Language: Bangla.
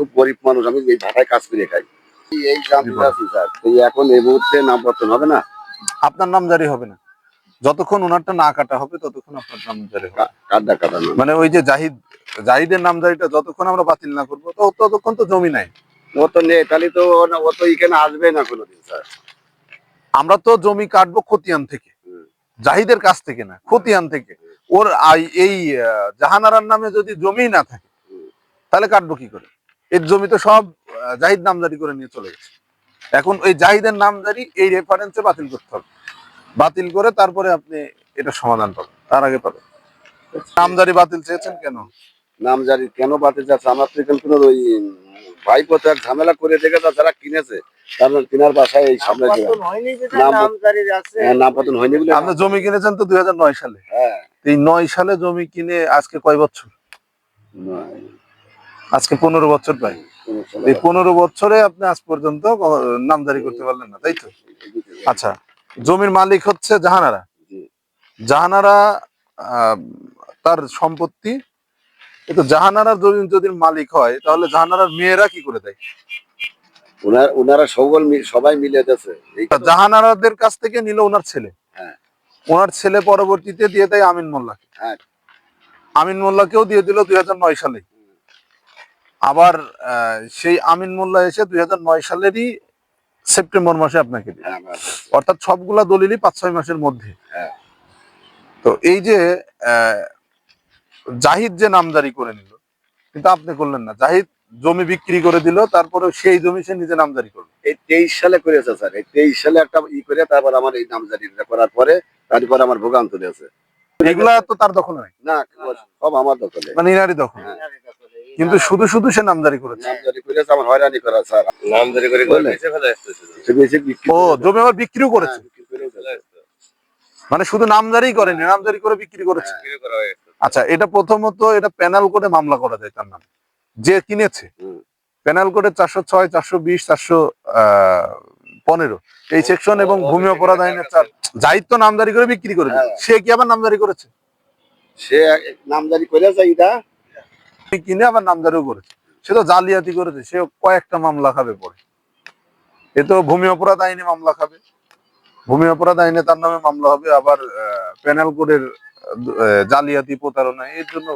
খুব গরিব মানুষ আমি এই ভাটায় কাজ করে খাই। এই- এই গ্রামে আছি স্যার। তো এখন এই মুহূর্তে নাম পত্তন হবে না? আপনার নাম জারি হবে না। যতক্ষণ ওনারটা না কাটা হবে ততক্ষণ আপনার নাম জারি হবে। কা- কাটটা কাটানো মানে ওই যে জাহিদ জাহিদের নাম জারিটা যতক্ষণ আমরা বাতিল না করব তো ততক্ষণ তো জমি নাই। ও তো নেই তাহলে তো ও তো এখানে আসবে না কোনোদিন স্যার। আমরা তো জমি কাটবো খতিয়ান থেকে। জাহিদের কাছ থেকে না খতিয়ান থেকে। ওর এই জাহানারার নামে যদি জমি না থাকে তাহলে কাটবো কি করে? এর জমি তো সব জাহিদ নামজারি করে নিয়ে চলে গেছে। এখন ওই জাহিদের নামজারি এই রেফারেন্সে বাতিল করতে হবে। বাতিল করে তারপরে আপনি এটা সমাধান পাবেন তার আগে পাবেন। নামজারি বাতিল চেয়েছেন কেন? নাম জারি কেন বাতিল যাচ্ছে আমার তো এখানে কোনো ওই ভাইপো তো এক ঝামেলা করে দেখে যা যারা কিনেছে তার কিনার বাসায় এই সামনে হ্যাঁ, হয়নি বলে আপনি জমি কিনেছেন তো দুই হাজার নয় সালে। হ্যাঁ। এই নয় সালে জমি কিনে আজকে কয় বছর? নয়, আজকে পনেরো বছর প্রায় এই পনেরো বছরে আপনি আজ পর্যন্ত নামজারি করতে পারলেন না তাই তো? আচ্ছা জমির মালিক হচ্ছে জাহানারা। জাহানারা তার সম্পত্তি কিন্তু জাহানারার জমি যদি মালিক হয় তাহলে জাহানারার মেয়েরা কি করে দেয়? ওনার ওনারা সকল সবাই মিলে তা জাহানারাদের কাছ থেকে নিল ওনার ছেলে। হ্যাঁ। ওনার ছেলে পরবর্তীতে দিয়ে দেয় আমিন মোল্লাকে। হ্যাঁ। আমিন মোল্লাকেও দিয়ে দিল দুই হাজার নয় সালে। আবার সেই আমিন মোল্লা এসে দুই সালেরই সেপ্টেম্বর মাসে আপনাকে হ্যাঁ, অর্থাৎ সবগুলা দলিলই পাঁচ ছয় মাসের মধ্যে। হ্যাঁ। তো এই যে জাহিদ যে নামজারি করে নিল কিন্তু আপনি করলেন না। জাহিদ জমি বিক্রি করে দিল তারপরে সেই জমি সে নিজে নামজারি করল। এই তেইশ সালে করেছে স্যার। এই তেইশ সালে একটা ই করে তারপর আমার এই নাম জারি করার পরে তারপর আমার ভোগান্ত দিয়েছে এগুলা তো তার দখলে নাই? না সব আমার দখলে। মানে ইনারই দখল? হ্যাঁ। কিন্তু শুধু শুধু সে নামজারি করেছে। করেছে ও জমি আবার বিক্রিও করেছে। হ্যাঁ, করেছে। মানে শুধু নামজারি করেনি নামজারি করে বিক্রি করেছে। আচ্ছা এটা প্রথমত এটা প্যানেল করে মামলা করা যায় তার নামে। যে কিনেছে। প্যানেল কোডে চারশো ছয় চারশো বিশ চারশো পনেরো। এই সেকশন এবং ভূমি অপরাধ আইনের চার। দায়িত্ব নামদারি করে বিক্রি করে হ্যাঁ। সে কি আবার নামদারি করেছে? সে নামদারি করেছে এটা। কিনে আবার নামদারিও করেছে। সে তো জালিয়াতি করেছে, সে কয়েকটা মামলা খাবে পরে। এ তো ভূমি অপরাধ আইনে মামলা খাবে। ভূমি অপরাধ আইনে তার নামে মামলা হবে, আবার প্যানেল কোডের জালিয়াতি প্রতারণা, এর জন্য